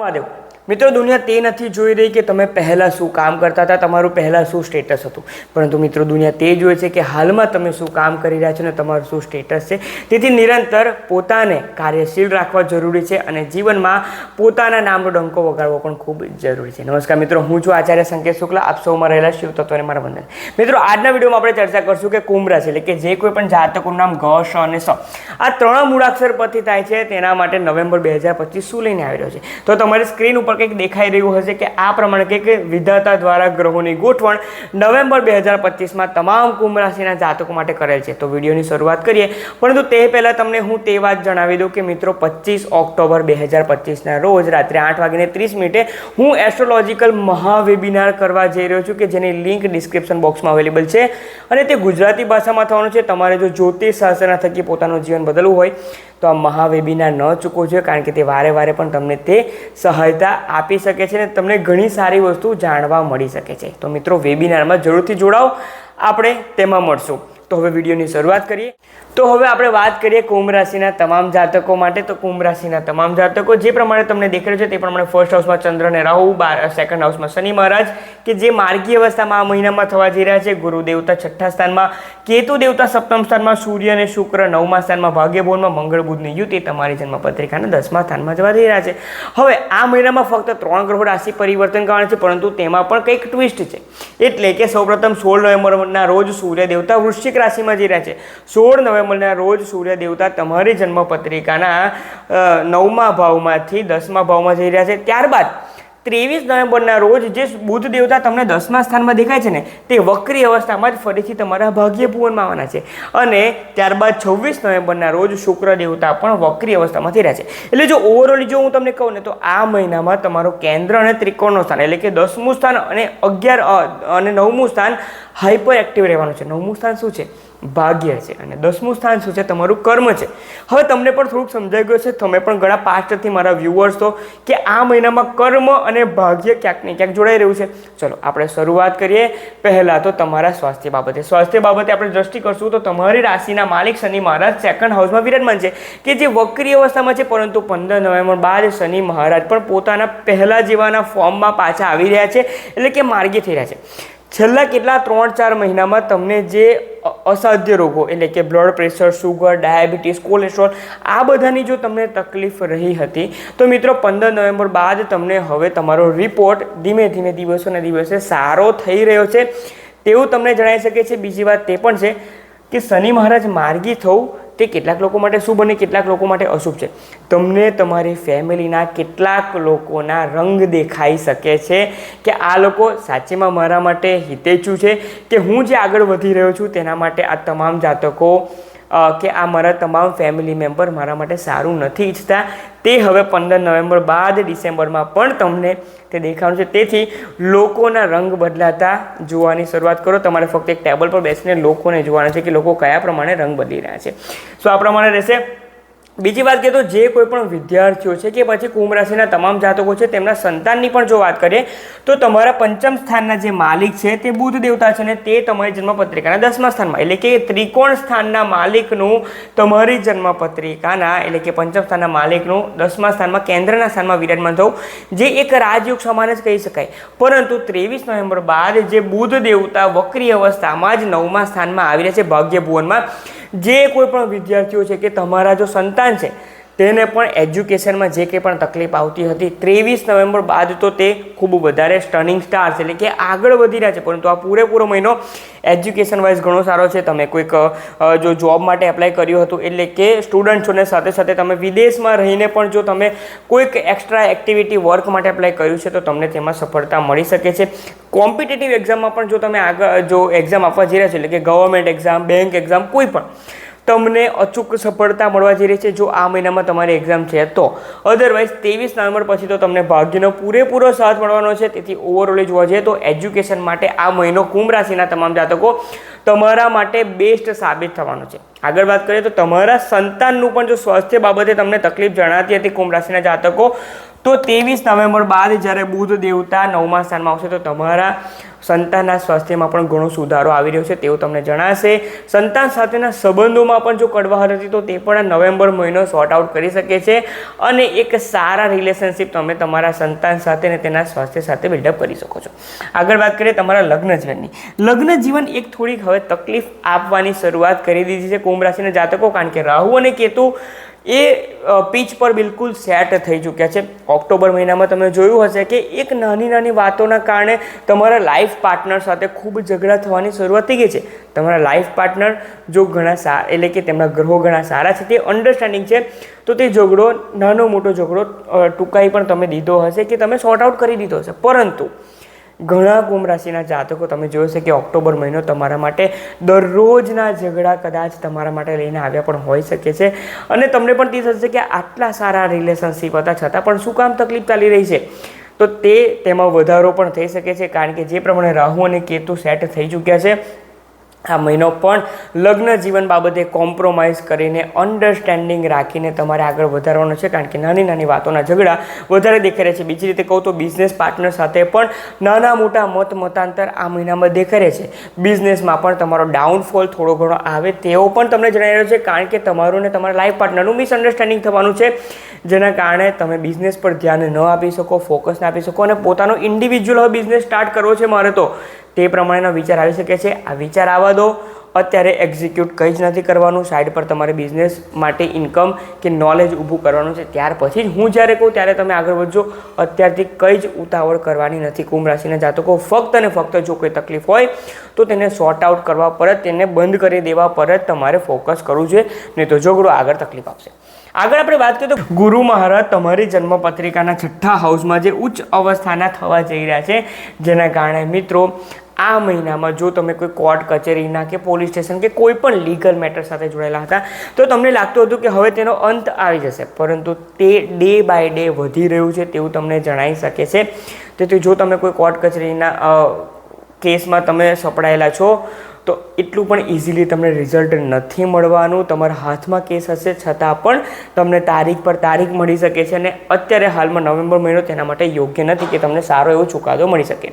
મહાદેવ મિત્રો, દુનિયા તે નથી જોઈ રહી કે તમે પહેલાં શું કામ કરતા હતા, તમારું પહેલાં શું સ્ટેટસ હતું. પરંતુ મિત્રો, દુનિયા તે જોઈ છે કે હાલમાં તમે શું કામ કરી રહ્યા છો અને તમારું શું સ્ટેટસ છે. તેથી નિરંતર પોતાને કાર્યશીલ રાખવા જરૂરી છે અને જીવનમાં પોતાના નામનો ડંકો વગાડવો પણ ખૂબ જરૂરી છે. નમસ્કાર મિત્રો, હું છું આચાર્ય સંકેત શુક્લા, આપ સૌમાં રહેલા શિવ તત્વને મારા વંદન. મિત્રો, આજના વિડીયોમાં આપણે ચર્ચા કરશું કે કુંભ રાશિ એટલે કે જે કોઈ પણ જાતકનું નામ ગ શ અને સ. આ ત્રણ મૂળાક્ષર પરથી થાય છે, તેના માટે નવેમ્બર બે હજાર પચીસ શું લઈને આવી રહ્યો છે. તો તમારી સ્ક્રીન ઉપર કંઈક દેખાઈ રહ્યું હશે કે આ પ્રમાણે કંઈક વિધાતા દ્વારા ગ્રહોની ગોઠવણ નવેમ્બર બે હજાર પચીસમાં તમામ કુંભ રાશિના જાતકો માટે કરેલ છે. તો વિડીયોની શરૂઆત કરીએ. પરંતુ તે પહેલાં તમને હું તે વાત જણાવી દઉં કે મિત્રો, પચીસ ઓક્ટોબર બે હજાર પચીસના રોજ રાત્રે આઠ વાગીને ત્રીસ મિનિટે હું એસ્ટ્રોલોજીકલ મહાવેબિનાર કરવા જઈ રહ્યો છું કે જેની લિંક ડિસ્ક્રિપ્શન બોક્સમાં અવેલેબલ છે. અને તે ગુજરાતી ભાષામાં થવાનું છે. તમારે જો જ્યોતિષ શાસ્ત્રના થકી પોતાનું જીવન બદલવું હોય તો આ મહાવેબિનાર ન ચૂકવો જોઈએ, કારણ કે તે વારે વારે પણ તમને તે સહાયતા આપી શકે છે અને તમને ઘણી સારી વસ્તુ જાણવા મળી શકે છે. તો મિત્રો, વેબિનારમાં જરૂરથી જોડાઓ. આપણે તેમાં મળશું. તો હવે વિડીયોની શરૂઆત કરીએ. તો હવે આપણે વાત કરીએ કુંભ રાશિના તમામ જાતકો માટે. તો કુંભ રાશિના તમામ જાતકો, જે પ્રમાણે તમને દેખાય છે તે પ્રમાણે ફર્સ્ટ હાઉસમાં ચંદ્ર અને રાહુ, બાર સેકન્ડ હાઉસમાં શનિ મહારાજ, કે જે માર્ગી અવસ્થામાં આ મહિનામાં થવા જઈ રહ્યા છે. ગુરુ દેવતા છઠ્ઠા સ્થાનમાં, કેતુ દેવતા સપ્તમ સ્થાનમાં સૂર્ય અને શુક્ર નવમા સ્થાનમાં ભાગ્યભવનમાં મંગળ બુધની યુતિ તમારી જન્મપત્રિકાના દસમા સ્થાનમાં જવા જઈ રહ્યા છે. હવે આ મહિનામાં ફક્ત ત્રણ ગ્રહો રાશિ પરિવર્તન કારણ છે, પરંતુ તેમાં પણ કંઈક ટ્વિસ્ટ છે. એટલે કે સૌપ્રથમ સોળ નવેમ્બરના રોજ સૂર્ય દેવતા વૃશ્ચિક રાશિમાં જઈ રહ્યા છે. સોળ નવેમ્બરના રોજ સૂર્ય દેવતા તમારી જન્મપત્રિકાના નવમા ભાવમાંથી દસમા ભાવમાં જઈ રહ્યા છે. ત્યારબાદ ત્રેવીસ નવેમ્બરના રોજ જે બુધ દેવતા તમને દસમા સ્થાનમાં દેખાય છે ને, તે વક્રી અવસ્થામાં જ ફરીથી તમારા ભાગ્ય ભુવનમાં આવવાના છે. અને ત્યારબાદ છવ્વીસ નવેમ્બરના રોજ શુક્ર દેવતા પણ વક્રી અવસ્થામાંથી રહ્યા છે. એટલે જો ઓવરઓલ જો હું તમને કહું ને, તો આ મહિનામાં તમારું કેન્દ્ર અને ત્રિકોણનું સ્થાન, એટલે કે દસમું સ્થાન અને અગિયાર અને નવમું સ્થાન હાઇપર એક્ટિવ રહેવાનું છે. નવમું સ્થાન શું છે? ભાગ્ય છે અને દસમું સ્થાન શું છે? તમારું કર્મ છે. હવે તમને પણ થોડુંક સમજાઈ ગયું છે તમે પણ ઘણા પાસ્ટથી મારા વ્યુઅર્સ છો કે આ મહિનામાં કર્મ અને ભાગ્ય ક્યાંક ને ક્યાંક જોડાઈ રહ્યું છે. ચલો, આપણે શરૂઆત કરીએ. પહેલાં તો તમારા સ્વાસ્થ્ય બાબતે. સ્વાસ્થ્ય બાબતે આપણે દ્રષ્ટિ કરશું તો તમારી રાશિના માલિક શનિ મહારાજ સેકન્ડ હાઉસમાં વિરાજમાન છે. કે જે વક્રી અવસ્થામાં છે, પરંતુ પંદર નવેમ્બર બાદ શનિ મહારાજ પણ પોતાના પહેલાં જેવાના ફોર્મમાં પાછા આવી રહ્યા છે. એટલે કે માર્ગે થઈ રહ્યા છે. છેલ્લા કેટલા ત્રણ ચાર મહિનામાં તમને જે અસાધ્ય રોગો એટલે કે blood pressure sugar diabetes cholesterol આ બધાની જો તમને તકલીફ રહી હતી, તો મિત્રો પંદર નવેમ્બર બાદ તમને હવે તમારો રિપોર્ટ ધીમે ધીમે દિવસોને દિવસે સારો થઈ રહ્યો છે. તેવું તમને જણાવી શકે છે. બીજી વાત તે પણ છે કે શનિ મહારાજ માર્ગી થવું તે કેટલાક લોકો માટે શુભ અને કેટલાક લોકો માટે અશુભ છે. તમને તમારી ફેમિલીના કેટલાક લોકોના રંગ દેખાઈ શકે છે કે આ લોકો સાચેમાં મારા માટે હિતેચું છે કે હું જે આગળ વધી રહ્યો છું તેના માટે આ તમામ જાતકો કે આ મારા તમામ ફેમિલી મેમ્બર મારા માટે સારું નથી ઈચ્છતા. તે હવે પંદર નવેમ્બર બાદ ડિસેમ્બરમાં પણ તમને તે દેખાવાનું છે. તેથી લોકોના રંગ બદલાતા જોવાની શરૂઆત કરો. તમારે ફક્ત એક ટેબલ પર બેસીને લોકોને જોવાના છે કે લોકો કયા પ્રમાણે રંગ બદલી રહ્યા છે. સો આ પ્રમાણે રહેશે. બીજી વાત કરીએ તો જે કોઈ પણ વિદ્યાર્થીઓ છે કે પછી કુંભ રાશિના તમામ જાતકો છે, તેમના સંતાનની પણ જો વાત કરીએ, તો તમારા પંચમ સ્થાનના જે માલિક છે તે બુધ દેવતા છે ને તે તમારી જન્મપત્રિકાના દસમા સ્થાનમાં, એટલે કે ત્રિકોણ સ્થાનના માલિકનું તમારી જન્મપત્રિકાના, એટલે કે પંચમ સ્થાનના માલિકનું દસમા સ્થાનમાં, કેન્દ્રના સ્થાનમાં વિરાજમાન થવું, જે એક રાજયોગ સમાન જ કહી શકાય. પરંતુ ત્રેવીસ નવેમ્બર બાદ જે બુધ દેવતા વક્રી અવસ્થામાં જ નવમા સ્થાનમાં આવી રહ્યા છે ભાગ્ય ભુવનમાં જે કોઈ પણ વિદ્યાર્થીઓ છે કે તમારા જો સંતાન છે, તેને પણ એજ્યુકેશનમાં જે કંઈ પણ તકલીફ આવતી હતી, ત્રેવીસ નવેમ્બર બાદ તો તે ખૂબ વધારે સ્ટર્નિંગ સ્ટાર છે એટલે કે આગળ વધી રહ્યા છે. પરંતુ આ પૂરેપૂરો મહિનો એજ્યુકેશન વાઇઝ ઘણો સારો છે. તમે કોઈક જો જોબ માટે એપ્લાય કર્યું હતું, એટલે કે સ્ટુડન્ટ છો ને, સાથે સાથે તમે વિદેશમાં રહીને પણ જો તમે કોઈક એક્સ્ટ્રા એક્ટિવિટી વર્ક માટે એપ્લાય કર્યું છે, તો તમને તેમાં સફળતા મળી શકે છે. કોમ્પિટિટિવ એક્ઝામમાં પણ જો તમે આગળ, જો એક્ઝામ આપવા જઈ રહ્યા છો, એટલે કે ગવર્મેન્ટ એક્ઝામ બેંક એક્ઝામ કોઈ પણ તમને અચૂક સફળતા મળવા જઈ રહી છે. જો આ મહિનામાં તમારી એક્ઝામ છે, તો અધરવાઇઝ ત્રેવીસ નવેમ્બર પછી તો તમને ભાગ્યનો પૂરેપૂરો સાથ મળવાનો છે. તેથી ઓવરઓલ જોવા જઈએ તો એજ્યુકેશન માટે આ મહિનો કુંભ રાશિના તમામ જાતકો તમારા માટે બેસ્ટ સાબિત થવાનો છે. આગળ વાત કરીએ તો તમારા સંતાનનું પણ જો સ્વાસ્થ્ય બાબતે તમને તકલીફ જણાતી હતી કુંભ રાશિના જાતકો તો ત્રેવીસ નવેમ્બર બાદ જ્યારે બુધ દેવતા નવમા સ્થાનમાં આવશે તો તમારા સંતાનના સ્વાસ્થ્યમાં પણ ઘણો સુધારો આવી રહ્યો છે તેવું તમને જણાશે. સંતાન સાથેના સંબંધોમાં પણ જો કડવાહટ હતી તો તે પણ નવેમ્બર મહિનો સોર્ટ આઉટ કરી શકે છે અને એક સારા રિલેશનશિપ તમે તમારા સંતાન સાથે અને તેના સ્વાસ્થ્ય સાથે બિલ્ડઅપ કરી શકો છો. આગળ વાત કરીએ તમારા લગ્ન જીવનની. લગ્ન જીવન એક થોડીક હવે તકલીફ આપવાની શરૂઆત કરી દીધી છે કુંભ રાશિના જાતકો, કારણ કે રાહુ અને કેતુ એ પીચ પર બિલકુલ સેટ થઈ ચૂક્યા છે. ઓક્ટોબર મહિનામાં તમે જોયું હશે કે એક નાની નાની વાતોના કારણે તમારા લાઈફ પાર્ટનર સાથે ખૂબ ઝઘડા થવાની શરૂઆત થઈ ગઈ છે. તમારા લાઈફ પાર્ટનર જો ઘણા સા, એટલે કે તેમના ગ્રહો ઘણા સારા છે, તે અન્ડરસ્ટેન્ડિંગ છે, તો તે ઝઘડો, નાનો મોટો ઝઘડો ટૂંકાઈ પણ તમે દીધો હશે કે તમે સોર્ટ આઉટ કરી દીધો હશે. પરંતુ ઘણા કુંભ રાશિના જાતકો, તમે જોયું કે ઓક્ટોબર મહિનો તમારા માટે દરરોજના ઝઘડા કદાચ તમારા માટે લઈને આવ્યા પણ હોઈ શકે છે. અને તમને પણ તે થશે કે આટલા સારા રિલેશનશિપ હતા, છતાં પણ શું કામ તકલીફ ચાલી રહી છે? તો તે તેમાં વધારો પણ થઈ શકે છે, કારણ કે જે પ્રમાણે રાહુ અને કેતુ સેટ થઈ ચૂક્યા છે આ મહિનો પણ લગ્ન જીવન બાબતે કોમ્પ્રોમાઇઝ કરીને અન્ડરસ્ટેન્ડિંગ રાખીને તમારે આગળ વધારવાનો છે, કારણ કે નાની નાની વાતોના ઝઘડા વધારે દેખાઈ રહ્યા છે. બીજી રીતે કહું તો બિઝનેસ પાર્ટનર સાથે પણ નાના મોટા મત મતાંતર આ મહિનામાં દેખાઈ રહે છે. બિઝનેસમાં પણ તમારો ડાઉનફોલ થોડો ઘણો આવે તેવો પણ તમને જણાવી રહ્યો છે, કારણ કે તમારું ને તમારા લાઈફ પાર્ટનરનું મિસઅન્ડરસ્ટેન્ડિંગ થવાનું છે. જેના કારણે તમે બિઝનેસ પર ધ્યાન ન આપી શકો ફોકસ ન આપી શકો અને પોતાનો ઇન્ડિવિજ્યુઅલ બિઝનેસ સ્ટાર્ટ કરવો છે મારે તો. તે પ્રમાણેનો વિચાર આવી શકે છે. આ વિચાર આવવા દો. અત્યારે એક્ઝિક્યુટ કંઈ જ નથી કરવાનું. સાઈડ પર તમારે બિઝનેસ માટે ઇન્કમ કે નોલેજ ઊભું કરવાનું છે. ત્યાર પછી જ હું જ્યારે કહું ત્યારે તમે આગળ વધજો. અત્યારથી કંઈ જ ઉતાવળ કરવાની નથી. કુંભ રાશિના જાતકો ફક્ત અને ફક્ત જો કોઈ તકલીફ હોય, તો તેને સોર્ટ આઉટ કરવા પર જ તેને બંધ કરી દેવા પર જ તમારે ફોકસ કરવું જોઈએ નહીં તો ઝઘડો આગળ તકલીફ આપશે. આગળ આપણે વાત કરીએ તો ગુરુ મહારાજ તમારી જન્મપત્રિકાના છઠ્ઠા હાઉસમાં જે ઉચ્ચ અવસ્થાના થવા જઈ રહ્યા છે. જેના કારણે મિત્રો આ મહિનામાં જો તમે કોઈ કોર્ટ, કચેરીના કે પોલીસ સ્ટેશન કે કોઈ પણ લીગલ મેટર સાથે જોડાયેલા હતા, તો તમને લાગતું હતું કે હવે તેનો અંત આવી જશે. પરંતુ તે ડે બાય ડે વધી રહ્યું છે તેવું તમને જણાવી શકે છે. તેથી જો તમે કોઈ કોર્ટ, કચેરીના કેસમાં તમે સપડાયેલા છો તો એટલું પણ ઇઝીલી તમને રિઝલ્ટ નથી મળવાનું. તમારા હાથમાં કેસ હશે, છતાં પણ તમને તારીખ પર તારીખ મળી શકે છે અને અત્યારે હાલમાં નવેમ્બર મહિનો, તેના માટે યોગ્ય નથી કે તમને સારો એવો ચુકાદો મળી શકે.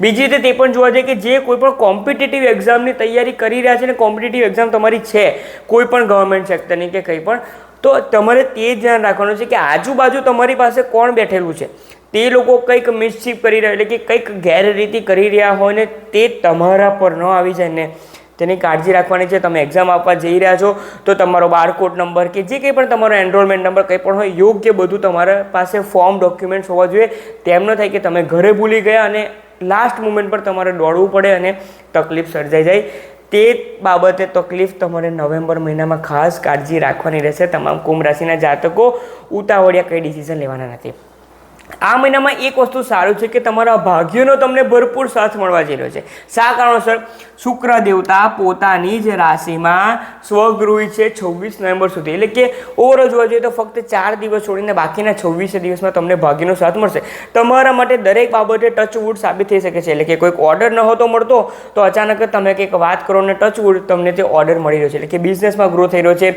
બીજી રીતે તે પણ જોવા જઈએ કે જે કોઈ પણ કોમ્પિટિટિવ એક્ઝામની તૈયારી કરી રહ્યા છે ને કોમ્પિટેટિવ એક્ઝામ તમારી છે, કોઈ પણ ગવર્મેન્ટ સેક્ટરની કે કંઈ પણ, તો તમારે તે ધ્યાન રાખવાનું છે કે આજુબાજુ તમારી પાસે કોણ બેઠેલું છે? તે લોકો કંઈક મિસચીફ કરી રહ્યા એટલે કે કંઈક ગેરરીતિ કરી રહ્યા હોય ને તે તમારા પર ન આવી જાય ને તેની કાળજી રાખવાની છે. તમે એક્ઝામ આપવા જઈ રહ્યા છો, તો તમારો બારકોડ નંબર કે જે કંઈ પણ તમારો એનરોલમેન્ટ નંબર કંઈ પણ હોય, યોગ્ય બધું તમારા પાસે ફોર્મ ડોક્યુમેન્ટ્સ હોવા જોઈએ. તેમ ન થાય કે તમે ઘરે ભૂલી ગયા અને લાસ્ટ મુમેન્ટ પર તમારે દોડવું પડે અને તકલીફ સર્જાઈ જાય. તે બાબતે તકલીફ તમારે નવેમ્બર મહિનામાં ખાસ કાળજી રાખવાની રહેશે. તમામ કુંભ રાશિના જાતકો ઉતાવળિયા કંઈ ડિસિઝન લેવાના નથી. આ મહિનામાં એક વસ્તુ સારું છે કે તમારા ભાગ્યનો તમને ભરપૂર સાથ મળવા જઈ રહ્યો છે. શા કારણોસર? શુક્ર દેવતા પોતાની જ રાશિમાં સ્વગૃહી છે છવ્વીસ નવેમ્બર સુધી. એટલે કે ઓવરઓલ જોવા જોઈએ તો ફક્ત ચાર દિવસ છોડીને બાકીના છવ્વીસ દિવસમાં તમને ભાગ્યનો સાથ મળશે. તમારા માટે દરેક બાબતે ટચવુડ સાબિત થઈ શકે છે. એટલે કે કોઈક ઓર્ડર નહોતો મળતો, તો અચાનક તમે કંઈક વાત કરો ને ટચવુડ તમને તે ઓર્ડર મળી રહ્યો છે. એટલે કે બિઝનેસમાં ગ્રો થઈ રહ્યો છે.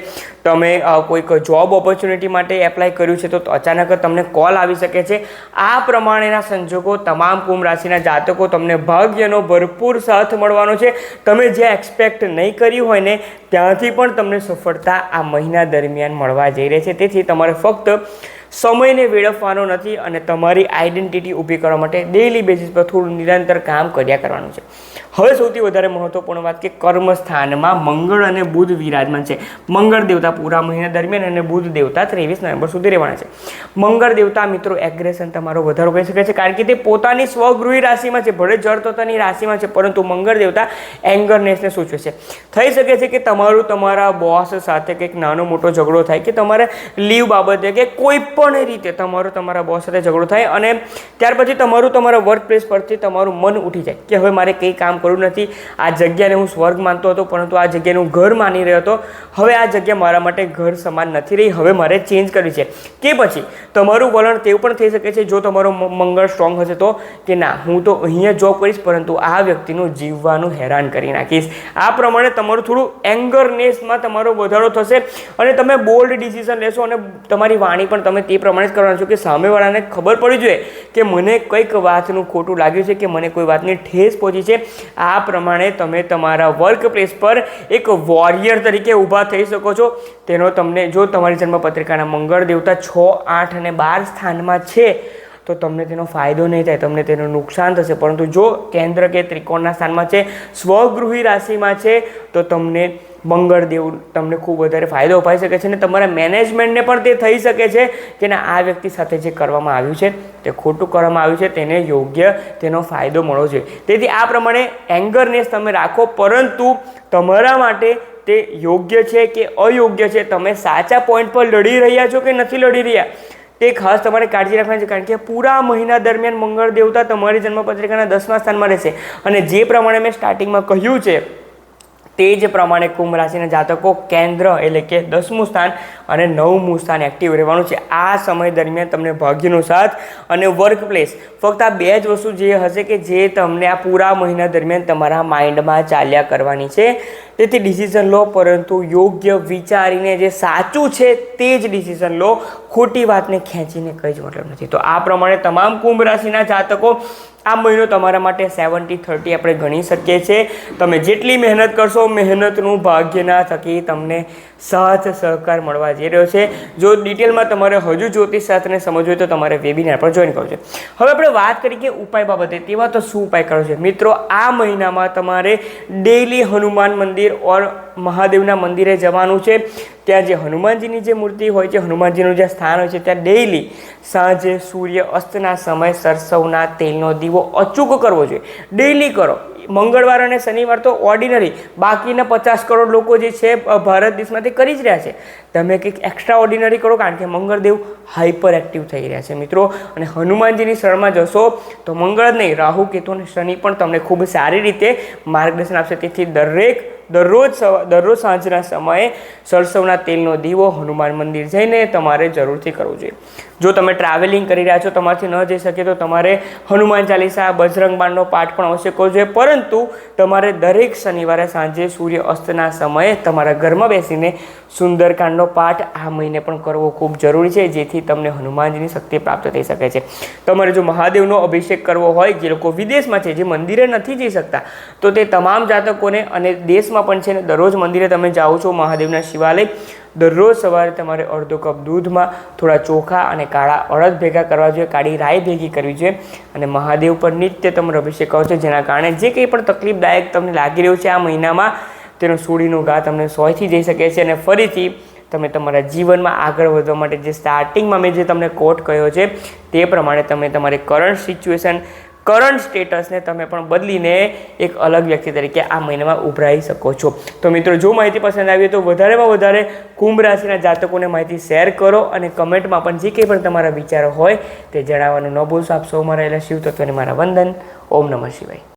તમે કોઈક જોબ ઓપોર્ચ્યુનિટી માટે એપ્લાય કર્યું છે તો અચાનક તમને કોલ આવી શકે છે. આ પ્રમાણેના સંજોગો તમામ કુંભ રાશિના જાતકો તમને ભાગ્યનો ભરપૂર સાથ મળવાનો છે. તમે જે એક્સપેક્ટ નહીં કર્યું હોય ને, ત્યાંથી પણ તમને સફળતા આ મહિના દરમિયાન મળવા જઈ રહી છે. તેથી તમારે ફક્ત સમયને વેડફવાનો નથી અને તમારી આઈડેન્ટિટી ઊભી કરવા માટે ડેઇલી બેસિસ પર થોડું નિરંતર કામ કર્યા કરવાનું છે. હવે સૌથી વધારે મહત્વપૂર્ણ વાત કે કર્મસ્થાનમાં મંગળ અને બુધ વિરાજમાન છે. મંગળ દેવતા પૂરા મહિના દરમિયાન અને બુધ દેવતા ત્રેવીસ નવેમ્બર સુધી રહેવાના છે. મંગળ દેવતા મિત્રો એગ્રેશન તમારો વધારો કરી શકે છે કારણ કે તે પોતાની સ્વગૃહી રાશિમાં છે. ભલે જળતોતાની રાશિમાં છે, પરંતુ મંગળ દેવતા એંગરનેસને સૂચવે છે. થઈ શકે છે કે તમારું તમારા બોસ સાથે કંઈક નાનો મોટો ઝઘડો થાય કે તમારે લીવ બાબતે કે કોઈ પણ રીતે તમારો તમારા બોસ સાથે ઝઘડો થાય અને ત્યાર પછી તમારું તમારા વર્ક પ્લેસ પરથી તમારું મન ઉઠી જાય કે હવે મારે કંઈ કામ કરવું નથી. આ જગ્યાને હું સ્વર્ગ માનતો હતો, પરંતુ આ જગ્યાને હું ઘર માની રહ્યો હતો. હવે આ જગ્યા મારા માટે ઘર સમાન નથી રહી. હવે મારે ચેન્જ કરવી છે. કે પછી તમારું વલણ તેવું પણ થઈ શકે છે. જો તમારો મંગળ સ્ટ્રોંગ હશે તો કે ના, હું તો અહીંયા જોબ કરીશ, પરંતુ આ વ્યક્તિનું જીવવાનું હેરાન કરી નાખીશ. આ પ્રમાણે તમારું થોડું એંગરનેસમાં તમારો વધારો થશે અને તમે બોલ્ડ ડિસિઝન લેશો અને તમારી વાણી પણ તમે તે પ્રમાણે જ કરવાનું છું કે સામેવાળાને ખબર પડી જોઈએ કે મને કંઈક વાતનું ખોટું લાગ્યું છે કે મને કોઈ વાતની ઠેસ પહોંચી છે. આ પ્રમાણે તમે તમારા વર્ક પ્લેસ પર એક વોરિયર તરીકે ઊભા થઈ શકો છો. તેનો તમને, જો તમારી જન્મપત્રિકાના મંગળ દેવતા છ, આઠ અને બાર સ્થાનમાં છે, તો તમને તેનો ફાયદો નહીં થાય, તમને તેનું નુકસાન થશે. પરંતુ જો કેન્દ્ર કે ત્રિકોણના સ્થાનમાં છે, સ્વગૃહી રાશિમાં છે, તો તમને મંગળ દેવ તમને ખૂબ વધારે ફાયદો અપાઈ શકે છે અને તમારા મેનેજમેન્ટને પણ તે થઈ શકે છે કે ના આ વ્યક્તિ સાથે જે કરવામાં આવ્યું છે, તે ખોટું કરવામાં આવ્યું છે, તેને યોગ્ય તેનો ફાયદો મળવો જોઈએ. તેથી આ પ્રમાણે એંગરનેસ તમે રાખો, પરંતુ તમારા માટે તે યોગ્ય છે કે અયોગ્ય છે? તમે સાચા પોઈન્ટ પર લડી રહ્યા છો કે નથી લડી રહ્યા? તે ખાસ તમારે કાળજી રાખવાની છે, કારણ કે પૂરા મહિના દરમિયાન મંગળ દેવતા તમારી જન્મપત્રિકાના દસમા સ્થાનમાં રહેશે. અને જે પ્રમાણે મેં સ્ટાર્ટિંગમાં કહ્યું છે તે જ પ્રમાણે કુંભ રાશિના જાતકો કેન્દ્ર એટલે કે દસમું સ્થાન અને નવમું સ્થાન એક્ટિવ રહેવાનું છે. આ સમય દરમિયાન તમને ભાગ્યનો સાથ અને વર્ક પ્લેસ ફક્ત આ બે જ વસ્તુ જે હશે કે જે તમને આ પૂરા મહિના દરમિયાન તમારા માઇન્ડમાં ચાલ્યા કરવાની છે. તેથી ડિસિઝન લો, પરંતુ યોગ્ય વિચારીને જે સાચું છે તે જ ડિસિઝન લો. ખોટી વાતને ખેંચીને કંઈ જ મતલબ નથી. તો આ પ્રમાણે તમામ કુંભ રાશિના જાતકો આ મહિનો તમારા માટે સેવન્ટી થર્ટી આપણે ગણી શકીએ છીએ. તમે જેટલી મહેનત કરશો, મહેનતનું ભાગ્યના થકી તમને સાથ સહકાર મળવા જઈ રહ્યો છે. જો ડિટેલમાં તમારે હજુ જ્યોતિષશાસ્ત્રને સમજવું હોય તો તમારે વેબિનાર પર જોઈન કરવું છે. હવે આપણે વાત કરીએ કે ઉપાય બાબતે, તેવા તો શું ઉપાય કરવો છે? મિત્રો, આ મહિનામાં તમારે ડેઈલી હનુમાન મંદિર ઓર મહાદેવના મંદિરે જવાનું છે. ત્યાં જે હનુમાનજીની જે મૂર્તિ હોય છે, હનુમાનજીનું જે સ્થાન હોય છે, ત્યાં ડેઈલી સાંજે સૂર્ય અસ્તના સમય સરસવના તેલનો દીવો અચૂક કરવો જોઈએ. ડેઈલી કરો. મંગળવાર અને શનિવાર તો ઓર્ડિનરી બાકીના પચાસ કરોડ લોકો જે છે ભારત દેશમાંથી કરી જ રહ્યા છે. તમે કંઈક એક્સ્ટ્રા ઓર્ડિનરી કરો, કારણ કે મંગળદેવ હાઈપર એક્ટિવ થઈ રહ્યા છે, મિત્રો. અને હનુમાનજીની શરણમાં જશો, તો મંગળ નહીં, રાહુ, કેતુ અને શનિ પણ તમને ખૂબ સારી રીતે માર્ગદર્શન આપશે. તેથી દરેક, દરરોજ દરરોજ સાંજના સમયે સરસવના તેલનો દીવો હનુમાન મંદિર જઈને તમારે જરૂરથી કરવું જોઈએ. જો તમે ટ્રાવેલિંગ કરી રહ્યા છો, તમારાથી ન જઈ શકે તો તમારે હનુમાન ચાલીસા, બજરંગ બાણનો પાઠ પણ અવશ્ય કરવો જોઈએ પરંતુ તમારે દરેક શનિવારે સાંજે સૂર્ય અસ્તના સમયે તમારા ઘરમાં બેસીને સુંદરકાંડનો પાઠ આ મહિને પણ કરવો ખૂબ જરૂરી છે, જેથી તમને હનુમાનજીની શક્તિ પ્રાપ્ત થઈ શકે છે. તમારે જો મહાદેવનો અભિષેક કરવો હોય, જે લોકો વિદેશમાં છે, જે મંદિરે નથી જઈ શકતા, તો તે તમામ જાતકોને અને દેશમાં પણ છે ને, દરરોજ મંદિરે તમે જાઓ છો મહાદેવના શિવાલય દરરોજ સવારે તમારે અડધો કપ દૂધમાં થોડા ચોખા અને કાળા અડદ ભેગા કરવા જોઈએ, કાળી રાઈ ભેગી કરવી જોઈએ અને મહાદેવ પર નિત્ય તમારો અભિષેક કરો છો, જેના કારણે જે કંઈ પણ તકલીફદાયક તમને લાગી રહ્યું છે આ મહિનામાં, તેનો સૂડીનો ઘા તમને સોયથી જઈ શકે છે અને ફરીથી તમે તમારા જીવનમાં આગળ વધવા માટે જે સ્ટાર્ટિંગમાં મેં જે તમને કોટ કહ્યો છે, તે પ્રમાણે તમે તમારી કરંટ સિચ્યુએશન કરંટ સ્ટેટસને તમે પણ બદલીને એક અલગ વ્યક્તિ તરીકે આ મહિનામાં ઉભરાઈ શકો છો. તો મિત્રો, જો માહિતી પસંદ આવી તો વધારેમાં વધારે કુંભ રાશિના જાતકોને માહિતી શેર કરો અને કમેન્ટમાં પણ જે કંઈ પણ તમારા વિચારો હોય તે જણાવવાનું ન ભૂલશો. આપ સૌમાં રહેલા શિવ તત્વને મારા વંદન. ઓમ નમઃ શિવાય.